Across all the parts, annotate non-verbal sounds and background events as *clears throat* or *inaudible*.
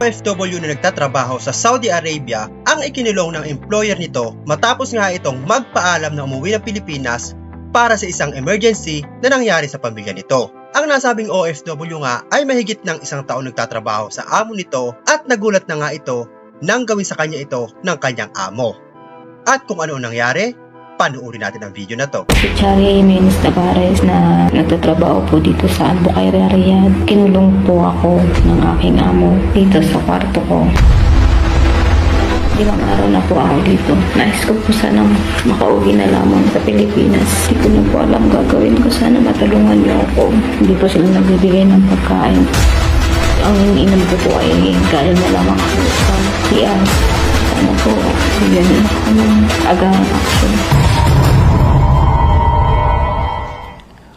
OFW na nagtatrabaho sa Saudi Arabia ang ikinulong ng employer nito matapos nga itong magpaalam na umuwi ng Pilipinas para sa isang emergency na nangyari sa pamilya nito. Ang nasabing OFW nga ay mahigit ng isang taon nagtatrabaho sa amo nito at nagulat na nga ito nang gawin sa kanya ito ng kanyang amo. At kung ano ang nangyari, panuorin natin ang video na to. Si Chari Jimenez Tavares na nagtatrabaho po dito sa Albuquerque, Riyadh. Kinulong po ako ng aking amo dito sa kwarto ko. Limang araw na po ako dito. Nais ko po sana makauwi na lamang sa Pilipinas. Hindi ko na po alam gagawin ko. Sana matulungan niyo ako. Hindi po sila nagbibigay ng pagkain. Ang iniinom ko po ay galing na lamang ako sa CR. Sana po, bigyan niyo ako ng agarang action.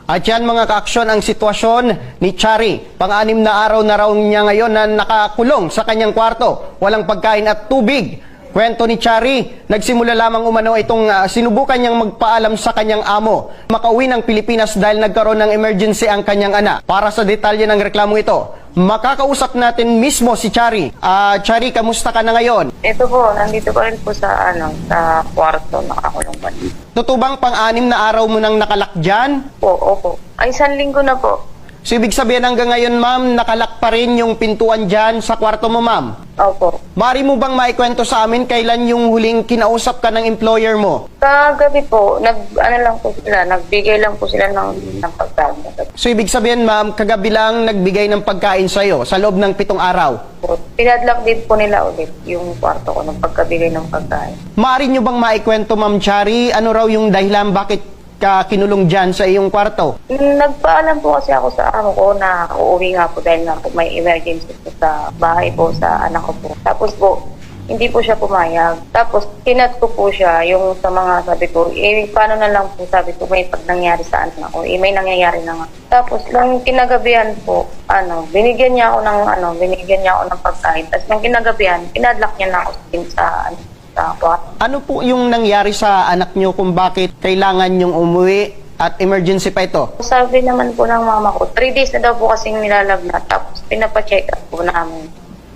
At yan mga kaaksyon ang sitwasyon ni Chari. Pang-anim na araw na raw niya ngayon na nakakulong sa kanyang kwarto. Walang pagkain at tubig. Kwento ni Chari, nagsimula lamang umano itong ah, sinubukan niyang magpaalam sa kanyang amo. Makauwi ng Pilipinas dahil nagkaroon ng emergency ang kanyang anak. Para sa detalye ng reklamo ito, makakausap natin mismo si Chari. Ah, Chari, kamusta ka na ngayon? Ito po, nandito pa rin po sa ano, sa kwarto, nakakulong pa dito. Totoo bang pang-anim na araw mo nang nakalak dyan? Po, opo. Ay, isang linggo na po. So, ibig sabihin hanggang ngayon, ma'am, nakalak pa rin yung pintuan dyan sa kwarto mo, ma'am? Opo. Mari mo bang maikwento sa amin kailan yung huling kinausap ka ng employer mo? Kagabi po, nag, ano lang po sila, nagbigay lang po sila ng, ng pagkain. So, ibig sabihin, ma'am, kagabi lang nagbigay ng pagkain sa'yo sa loob ng pitong araw. Po, Pinadlock din po nila ulit yung kwarto ko ng pagkabigay ng pagkain. Mari nyo bang maikwento, ma'am Chari, ano raw yung dahilan bakit ka kinulong dyan sa iyong kwarto? Nagpaalam po kasi ako sa amo ko na uuwi nga po dahil nga po may emergency po sa bahay po sa anak ko po. Tapos po, hindi po siya pumayag. Tapos, kinat ko po siya yung sa mga sabi ko, eh, paano na lang po sabi ko, may pag nangyari sa anak ko, eh, may nangyayari na nga. Tapos, nung kinagabihan po, ano, binigyan niya ako ng, ano, binigyan niya ako ng pagkain. Tapos, nung kinagabihan, pinadlock niya na ako sa, ano, kwarto. Ano po yung nangyari sa anak nyo kung bakit kailangan yung umuwi at emergency pa ito? Sabi naman po ng mama ko, three days na daw po kasing nilalagnat. Tapos pinapacheck up po namin.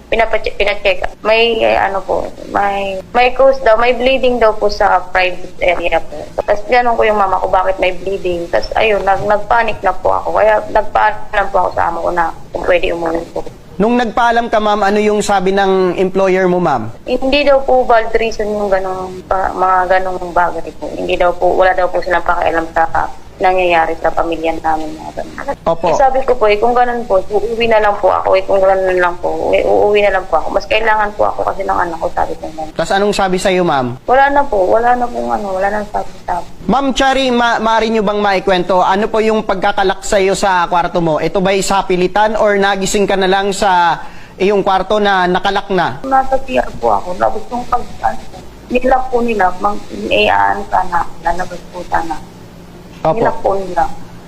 Pinapacheck, pinacheck up. May eh, ano po, may may cause daw, may bleeding daw po sa private area po. Tapos ganun ko yung mama ko, bakit may bleeding. Tapos ayun, nag, nagpanic na po ako. Kaya nagpaalam po ako sa amo ko na kung pwede umuwi po. Nung nagpaalam ka, ma'am, ano yung sabi ng employer mo, ma'am? Hindi daw po valid reason yung ganong, pa- mga ganong bagay po. Hindi daw po, wala daw po silang pakialam sa nangyayari sa pamilya namin. Opo. Eh, sabi ko po, eh, kung ganun po, uuwi na lang po ako. Eh, kung ganun lang po, eh, uuwi na lang po ako. Mas kailangan po ako kasi ng anak ko, sabi ko ganun. Tapos anong sabi sa'yo, ma'am? Wala na po, wala na po ano, wala na sabi sabi. Ma'am Chari, ma maaari nyo bang maikwento, ano po yung pagkakalak sa'yo sa kwarto mo? Ito ba'y sa pilitan or nagising ka na lang sa iyong kwarto na nakalak na? Nasa PR po ako, tapos yung pag, ano, nilak po nila, mang, eh, ano sana, lalabas po sana. Opo. Nilak po nila,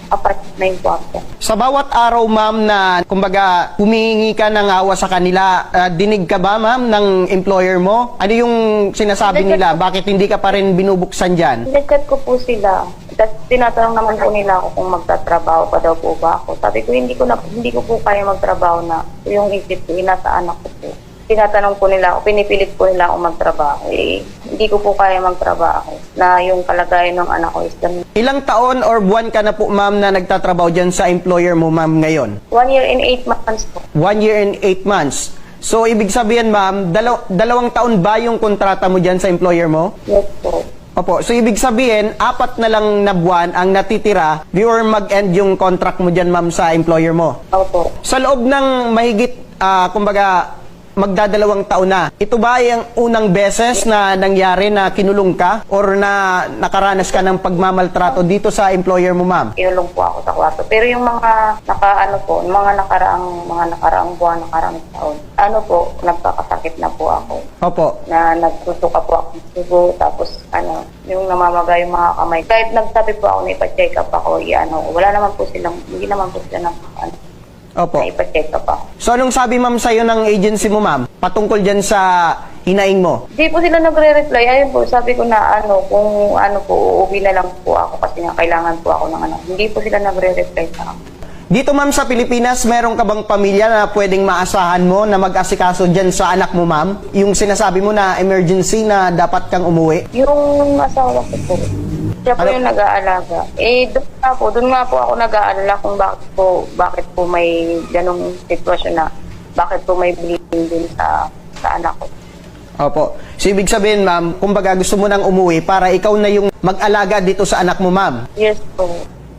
apat na yung kwarto. Sa bawat araw, ma'am, na kumbaga humihingi ka ng awa sa kanila, ah, dinig ka ba, ma'am, ng employer mo? Ano yung sinasabi nila? Bakit hindi ka pa rin binubuksan dyan? Nagchat ko po sila. Tapos tinatanong naman po nila ako kung magtatrabaho pa daw po ba ako. Sabi ko hindi ko na hindi ko po kaya magtrabaho na yung isip ko nasa anak ko po. Tinatanong po nila ako, pinipilit po nila ako magtrabaho. Eh, hindi ko po kaya magtrabaho na yung kalagayan ng anak ko is ganun. Ilang taon or buwan ka na po, ma'am, na nagtatrabaho dyan sa employer mo, ma'am, ngayon? One year and eight months po. One year and eight months. So, ibig sabihin, ma'am, dalaw- dalawang taon ba yung kontrata mo dyan sa employer mo? Yes po. Opo. So, ibig sabihin, apat na lang na buwan ang natitira before mag-end yung contract mo dyan, ma'am, sa employer mo. Opo. Sa loob ng mahigit, ah, kumbaga, magdadalawang taon na, ito ba yung unang beses na nangyari na kinulong ka or na nakaranas ka ng pagmamaltrato dito sa employer mo, ma'am? Kinulong po ako sa kwarto. Pero yung mga naka ano po, yung mga nakaraang mga nakaraang buwan, nakaraang taon, ano po, nagkakasakit na po ako. Opo. na nagsusuka po ako ng sugo, tapos ano, yung namamaga yung mga kamay. Kahit nagsabi po ako na ipa-check up ako, i-ano, wala naman po silang, hindi naman po sila nang ano, Opo. ipa-check up ako. So, anong sabi, ma'am, sa'yo ng agency mo, ma'am? Patungkol dyan sa hinaing mo? Hindi po sila nagre-reply. Ayun po, sabi ko na ano, kung ano po, uuwi na lang po ako kasi nga kailangan po ako ng ano. Hindi po sila nagre-reply sa akin. Dito ma'am sa Pilipinas, meron ka bang pamilya na pwedeng maasahan mo na mag-asikaso dyan sa anak mo ma'am? Yung sinasabi mo na emergency na dapat kang umuwi? Yung asawa ko po, siya po Ano? yung nag-aalaga. Eh, doon nga po, doon nga po ako nag-aalala kung bakit po, bakit po may ganong sitwasyon na, bakit po may bleeding din sa, sa anak ko. Opo. So ibig sabihin ma'am, kumbaga gusto mo nang umuwi para ikaw na yung mag-alaga dito sa anak mo ma'am. Yes po.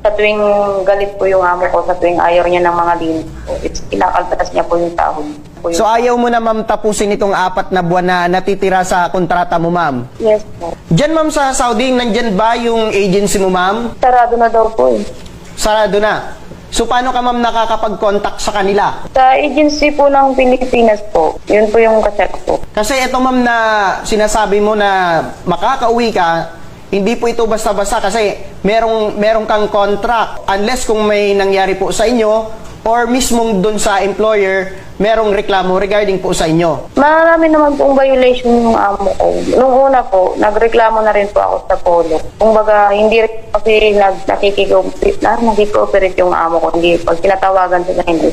Sa tuwing galit po yung amo ko, sa tuwing ayaw niya ng mga linis po, it's kinakaltas niya po yung sahod. Po yung- So ayaw mo na ma'am tapusin itong apat na buwan na natitira sa kontrata mo ma'am. yes po. Diyan ma'am sa Saudi, nandyan ba yung agency mo ma'am? Sarado na daw po eh. Sarado na. So paano ka ma'am nakakapag-contact sa kanila? Sa agency po ng Pilipinas po, yun po yung kacheck po. Kasi ito ma'am na sinasabi mo na makakauwi ka, hindi po ito basta-basta kasi merong, merong kang contract unless kung may nangyari po sa inyo or mismong dun sa employer, merong reklamo regarding po sa inyo. Marami naman pong violation yung amo ko. Nung una po, nagreklamo na rin po ako sa polo. Kumbaga, hindi rin kasi nag, nakikiko- na, nakikooperate yung amo ko. Hindi, pag tinatawagan sila, hindi,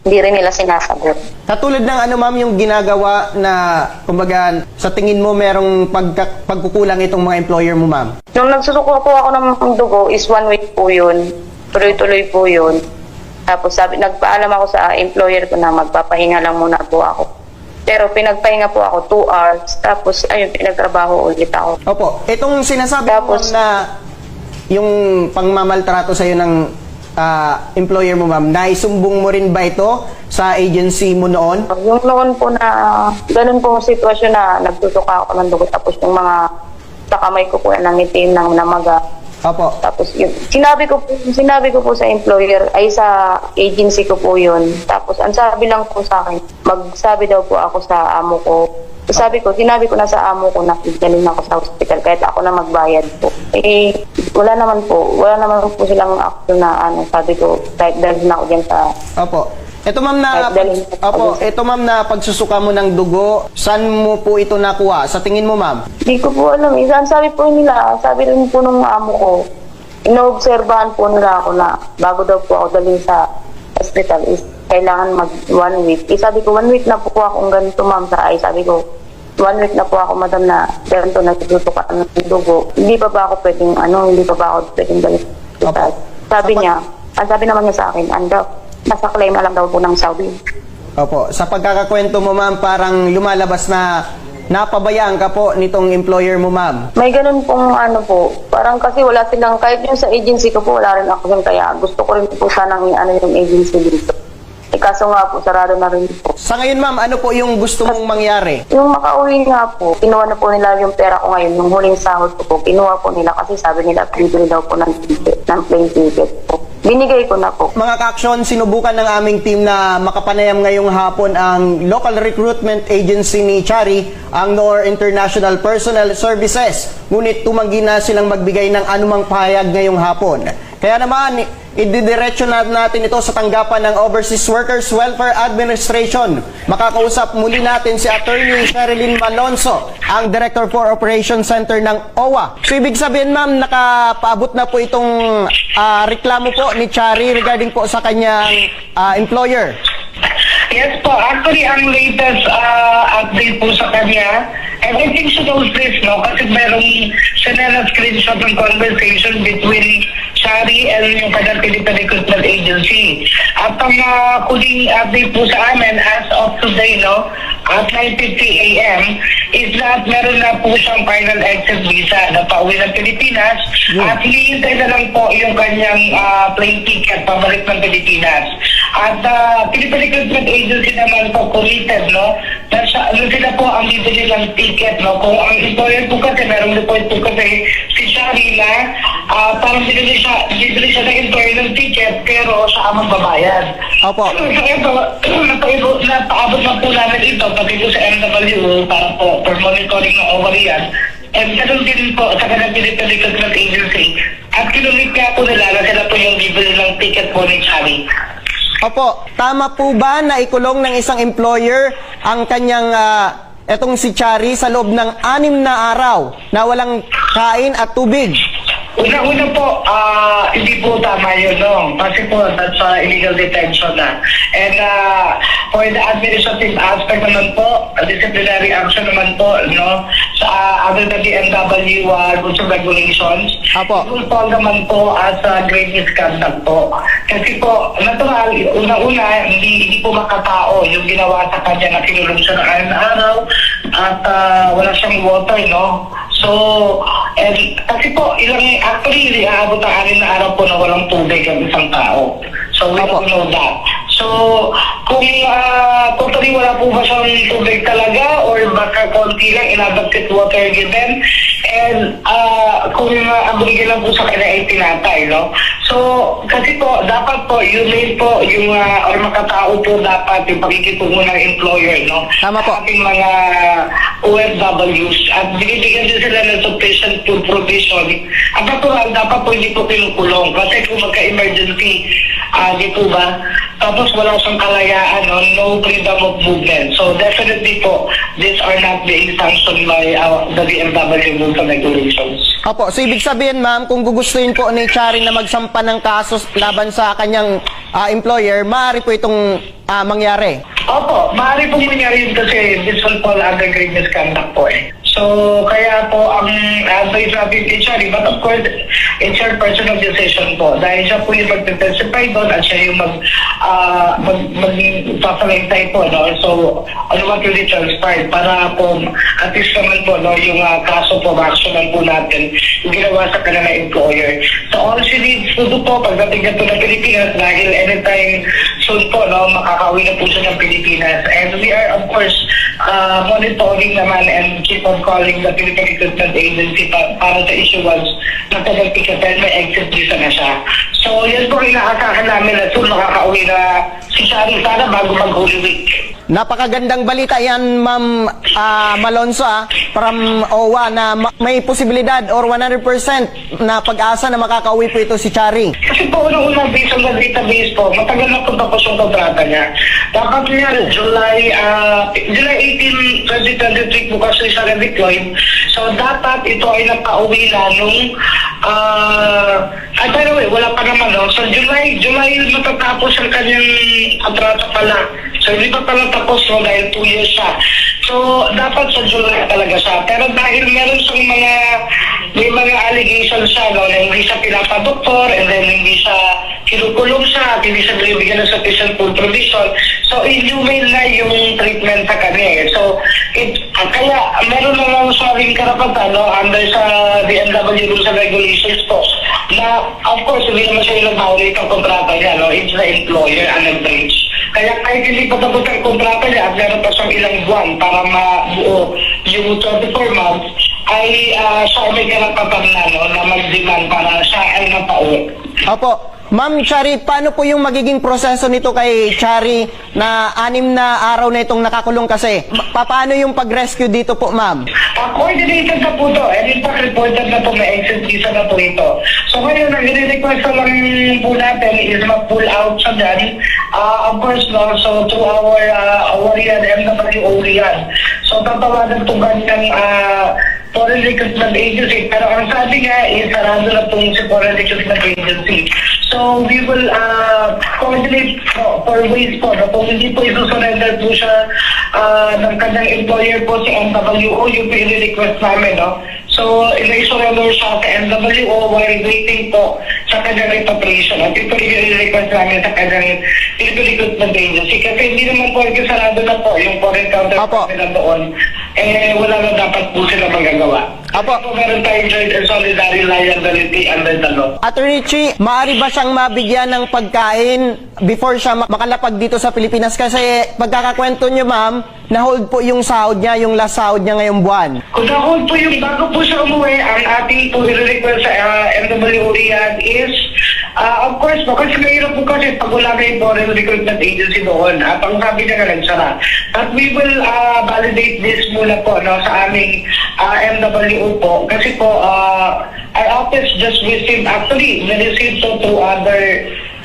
hindi rin nila sinasagot. Katulad ng ano ma'am yung ginagawa na kumbaga sa tingin mo merong pagka, pagkukulang itong mga employer mo ma'am. Nung nagsusuko po ako ng dugo, is one week po yun. Tuloy-tuloy po yun. Tapos sabi, nagpaalam ako sa employer ko na magpapahinga lang muna po ako. Pero pinagpahinga po ako 2 hours. Tapos, ayun, pinagtrabaho ulit ako. Opo, itong sinasabi Tapos- mo na yung pangmamaltrato sa ng ah, employer mo ma'am, naisumbong mo rin ba ito sa agency mo noon? Yung noon po na, ganun po ang sitwasyon na nagtutuka ako ng dugo. Tapos yung mga sa kamay ko po nang itim ng namaga. Opo. Tapos yun, sinabi ko po, sinabi ko po sa employer, ay sa agency ko po yun. Tapos ang sabi lang po sa akin, magsabi daw po ako sa amo ko. Sabi ko, sinabi ko na sa amo ko na galing ako sa hospital kahit ako na magbayad po. Eh, wala naman po. Wala naman po silang action na ano, sabi ko, kahit dahil na ako dyan sa Opo. Ito ma'am na Opo, ito ma'am na pagsusuka mo ng dugo, saan mo po ito nakuha? Sa tingin mo ma'am? Hindi ko po alam. Isa, ang sabi po nila, sabi rin po nung amo ko, inoobserbahan po nila ako na bago daw po ako dalhin sa hospital is kailangan mag one week. Eh, sabi ko, one week na po akong ganito ma'am sa ay. Sabi ko, one week na po ako madam na ganito nagtututo ka ng dugo. Hindi pa ba ako pwedeng, ano, hindi pa ba ako pwedeng dalhin sa hospital? Sabi niya, ang sabi naman niya sa akin, ano, nasa claim na lang daw po ng Saudi. Opo, sa pagkakakwento mo ma'am, parang lumalabas na napabayaan ka po nitong employer mo ma'am. May ganun pong ano po, parang kasi wala silang, kahit yung sa agency ko po, wala rin ako yun, kaya gusto ko rin po sanang ano yung agency dito. Eh kaso nga po, sarado na rin po. Sa ngayon ma'am, ano po yung gusto mong mangyari? Yung makauwi nga po, kinuha na po nila yung pera ko ngayon, yung huling sahod ko po, kinuha po nila kasi sabi nila, bibili daw po ng ticket, ng plane ticket po. Binigay ko na po. Mga ka-aksyon, sinubukan ng aming team na makapanayam ngayong hapon ang local recruitment agency ni Chari, ang NOR International Personnel Services. Ngunit tumanggi na silang magbigay ng anumang pahayag ngayong hapon. Kaya naman, ididiretso na natin ito sa tanggapan ng Overseas Workers Welfare Administration. Makakausap muli natin si Attorney Sherilyn Malonzo, ang Director for Operations Center ng OWA. So ibig sabihin ma'am, nakapaabot na po itong ah, reklamo po ni Chari regarding po sa kanyang ah, employer. Yes po, actually ang latest uh, update po sa kanya, think she knows this, no? Kasi merong sinela screenshot ng conversation between Shari and yung kanyang Philippine Recruitment Agency. At ang uh, huling update po sa amin as of today, no, at 9.50 a.m., is that meron na po siyang final exit visa na pauwi ng Pilipinas at hinihintay na lang po yung kanyang uh, plane ticket pabalik ng Pilipinas. At uh, Philippine Recruitment Agency naman po committed, no? Na siya, ano sila po ang bibili ng ticket, no? Kung ang employer po kasi, merong report po kasi si Shari na ah, parang bibili siya, bibili siya ng employer ng ticket pero siya ang magbabayad. Opo. So ito, *clears throat* napaibot, napaabot na po namin ito pati po sa MW para po for monitoring ng OWA yan. And ganun din po sa kanilang Philippine Recruitment Agency. At kinulit nga po nila na sila po yung bibili ng ticket po ni Shari. Opo, tama po ba na ikulong ng isang employer ang kanyang ah, etong si Chari sa loob ng anim na araw na walang kain at tubig? Una-una po, ah, hindi po tama yun, no? Kasi po, that's uh, illegal detention na. And uh, for the administrative aspect naman po, uh, disciplinary action naman po, no? Sa uh, other than the NW uh, rules and regulations, Apo. will fall naman po as a grave misconduct po. Kasi po, natural, una-una, hindi, hindi po makatao yung ginawa sa kanya na kinulong siya ng araw na araw at ah, wala siyang water, no? So, and, kasi po, ilang, actually, aabot ang anin na araw po na walang tubig ang isang tao. So, we Apo. don't know that. So, kung uh, totally wala po ba siyang tubig talaga or baka konti lang, inadapted water given, and uh, kung uh, ang binigyan lang po sa kanya ay tinatay, no? So, kasi po, dapat po, main po, yung, uh, or makatao po dapat yung pakikitungo ng employer, no? Tama po. Sa ating mga OFWs at binibigyan din sila ng sufficient food provision. Ang natural, dapat po hindi po kinukulong kasi kung magka-emergency, ah di po ba? Tapos wala siyang kalayaan, no? no freedom of movement. So definitely po, these are not being sanctioned by uh, the BMW rules and regulations. Opo, so ibig sabihin ma'am, kung gugustuhin po ni Charing na magsampa ng kaso laban sa kanyang ah, employer, maaari po itong ah, mangyari. Opo, maaari pong mangyari yun kasi this will fall under grave misconduct po eh. So, kaya po ang advice natin kay Chari, but of course, it's your personal decision po. Dahil siya po yung mag-testify doon at siya yung mag, uh, mag, magpapalagtay po, no? So, on what really transpired para po, at least naman po, no, yung uh, kaso po, ma-actionan po natin, yung ginawa sa kanila employer. So, all she needs to do po, pagdating na po ng Pilipinas, dahil anytime soon po, no, makakauwi na po siya ng Pilipinas. And we are, of course, uh, monitoring naman and keep on calling the Philippine Recruitment Agency pa, para sa issuance ng tagal ticketen, may exit visa na siya. So, yan po inaasahan namin na soon makakauwi na si Shari sana bago mag-Holy Week. Napakagandang balita yan, Ma'am ah, Malonzo, ah, from OWA na ma- may posibilidad or 100% na pag-asa na makakauwi po ito si Charing. Kasi po, unang-unang based on the database po, matagal na po tapos yung kontrata niya. Dapat niya, July, ah, July 18, 2023 po kasi siya na-deployed. So, dapat ito ay napauwi na nung, ah, uh, by the way, wala pa naman, no? So, July, July matatapos ang kanyang kontrata pala. So, hindi pa pala tapos, no? Dahil 2 years siya. So, dapat sa July talaga siya. Pero dahil meron siyang mga, may mga allegations siya, no? Na hindi siya pinapadoktor, and then hindi siya kinukulong siya, at hindi siya binibigyan ng sufficient food provision. So, inhumane na yung treatment sa kanya. So, it, ah, kaya meron naman sa rin karapatan, no? Under sa DMW and regulations po, na, of course, hindi naman siya yung nag-violate kontrata niya, no? It's the employer and the breach. Kaya kahit hindi pa tapos ang kontrata niya at meron pa siyang ilang buwan para mabuo yung 24 months, ay ah, siya ay may karapatan na, mag-demand para siya ay napauwi. Opo. Ma'am Chari, paano po yung magiging proseso nito kay Chari na anim na araw na itong nakakulong kasi? Pa- paano yung pag-rescue dito po, ma'am? Uh, coordinated na po to. And in fact, reported na po, may exit visa na po ito. So ngayon, ang request na lang po natin is mag-pull out sa dyan. Uh, of course, no, so through our uh, Orian, MWO Orian. So tatawagan po kanyang uh, foreign recruitment agency. Pero ang sabi nga, is sarado na pong si foreign recruitment agency. So we will uh, coordinate po for ways po. No? Kung hindi po isusurrender po siya uh, ng kanyang employer po si MWO, yung po request namin. No? So, ina-surrender siya sa MWO while waiting po sa kanyang repatriation. At ito rin yung request namin sa kanyang Recruitment Agency. Kasi hindi naman po sarado na po yung foreign Apo. counterpart nila doon. Eh, wala na dapat po sila magagawa. Apo. Kasi po meron tayong joint and solidary liability under the law. Attorney Chi, maaari ba siyang mabigyan ng pagkain before siya ma- makalapag dito sa Pilipinas? Kasi pagkakakwento niyo, ma'am, na-hold po yung sahod niya, yung last sahod niya ngayong buwan. Kung na-hold po yung bago po siya umuwi, ang ating po i-request sa uh, MWO Riyadh is, uh, of course po, kasi mahirap po kasi pag wala na yung foreign recruitment agency doon, at ang sabi niya nga nagsara. But we will uh, validate this muna po no, sa aming uh, MWO po, kasi po, uh, our office just received, actually, na-received to through other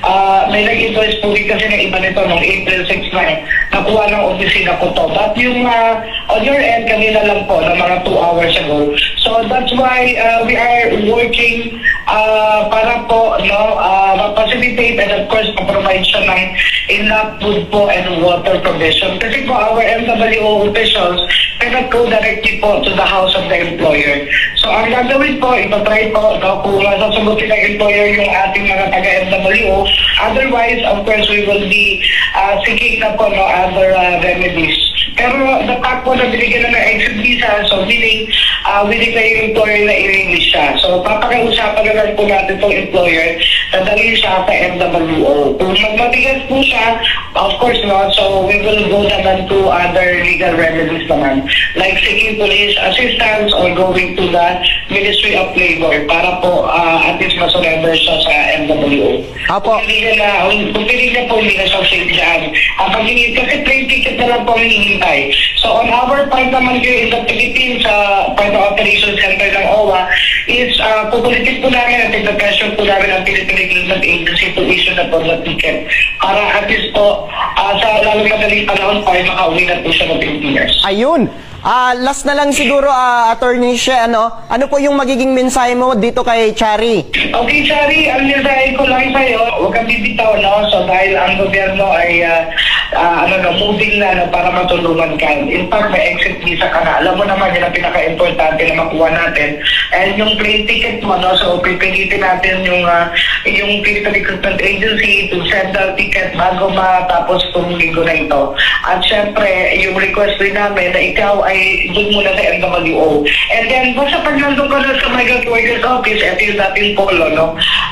ah, may nag-invoice po rin kasi ng iba nito noong April 6 na eh. Nakuha ng opisina ko to. But yung ah, on your end, kanina lang po, na mga 2 hours ago. So that's why ah, we are working ah, para po no, ah, ma-facilitate and of course ma-provide siya ng enough food po and water provision. Kasi po our MWO officials cannot go directly po to the house of the employer. So ang gagawin po, ipatry po no, kung masasagutin ng employer yung ating mga taga-MWO. Otherwise, of course, we will be ah, seeking na po no, other ah, remedies. Pero the fact po na binigyan na ng exit visa, so meaning, uh, willing na yung employer na i-release siya. So papakiusapan na lang po natin itong employer na dalhin siya sa MWO. Kung magmatigas po siya, of course not, so we will go naman to other legal remedies naman. Like seeking police assistance or going to the Ministry of Labor para po uh, at least masurrender siya sa MWO. Apo. Kung hindi na, kung pinili na po hindi na siya safe dyan. Ang pag-ingin, kasi train ticket na lang po ang hinihintay. So on our part naman here in the Philippines, sa part of center ng OWA, is uh, pupulitin po namin at the-pressure po namin ang Philippine Recruitment Agency to issue na po ticket. Para at least po, uh, sa lalong madaling panahon po ay makauwi na po siya ng Pilipinas. Ayun. Ah, last na lang siguro, ah, Attorney She, ano, ano po yung magiging mensahe mo dito kay Chari? Okay, Shari, ang nilasahin ko lang sa'yo, huwag kang bibitaw, no? So, dahil ang gobyerno ay, ah, ah, ano, no, moving na, para matulungan ka. In fact, may exit visa ka na. Alam mo naman, yun ang pinaka-importante na makuha natin. And yung plane ticket mo, no? So, pipilitin natin yung, ah, yung Philippine Recruitment Agency to send the ticket bago matapos itong linggo na ito. At syempre, yung request din namin na ikaw ay doon muna sa MWO. And then, basta pag nandun ka na sa Migrant Workers Office, ito yung dating polo, no?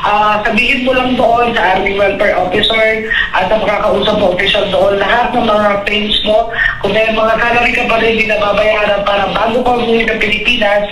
Ah, sabihin mo lang doon sa Army Welfare Officer at sa makakausap official doon, lahat ng mga claims mo, kung may mga salary ka pa rin hindi nababayaran para bago ka umuwi ng Pilipinas,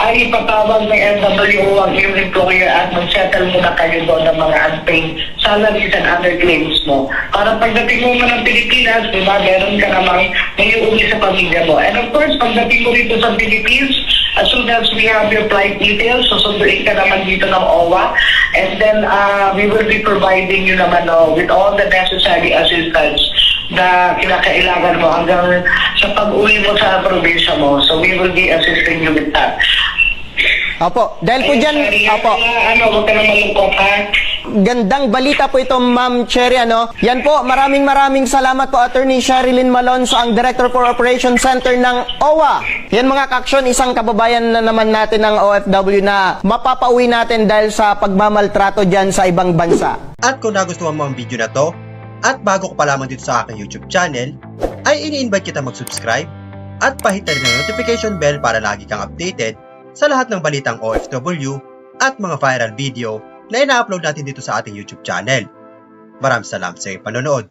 ay ipatawag ng MWO ang iyong employer at mag-settle muna kayo doon ng mga unpaid salaries and other claims mo. Para pagdating mo man ng Pilipinas, di meron ka namang may uwi sa pamilya mo. And of course, pagdating mo rito sa Philippines, as soon as we have your flight details, susunduin ka naman dito ng OWA. And then, uh, we will be providing you naman no, with all the necessary assistance na kinakailangan mo hanggang sa pag-uwi mo sa probinsya mo. So, we will be assisting you with that. Opo, dahil po dyan, opo, kaya, ano, huwag ka na malungkot, ha? Gandang balita po ito, Ma'am Cherry, ano? Yan po, maraming maraming salamat po, Attorney Sherilyn Malonzo, ang Director for Operation Center ng OWA. Yan mga kaksyon, isang kababayan na naman natin ng OFW na mapapauwi natin dahil sa pagmamaltrato dyan sa ibang bansa. At kung nagustuhan mo ang video na to, at bago ka pa lamang dito sa aking YouTube channel, ay ini-invite kita mag-subscribe at pahit na rin ang notification bell para lagi kang updated sa lahat ng balitang OFW at mga viral video na ina-upload natin dito sa ating YouTube channel. Maraming salamat sa panonood.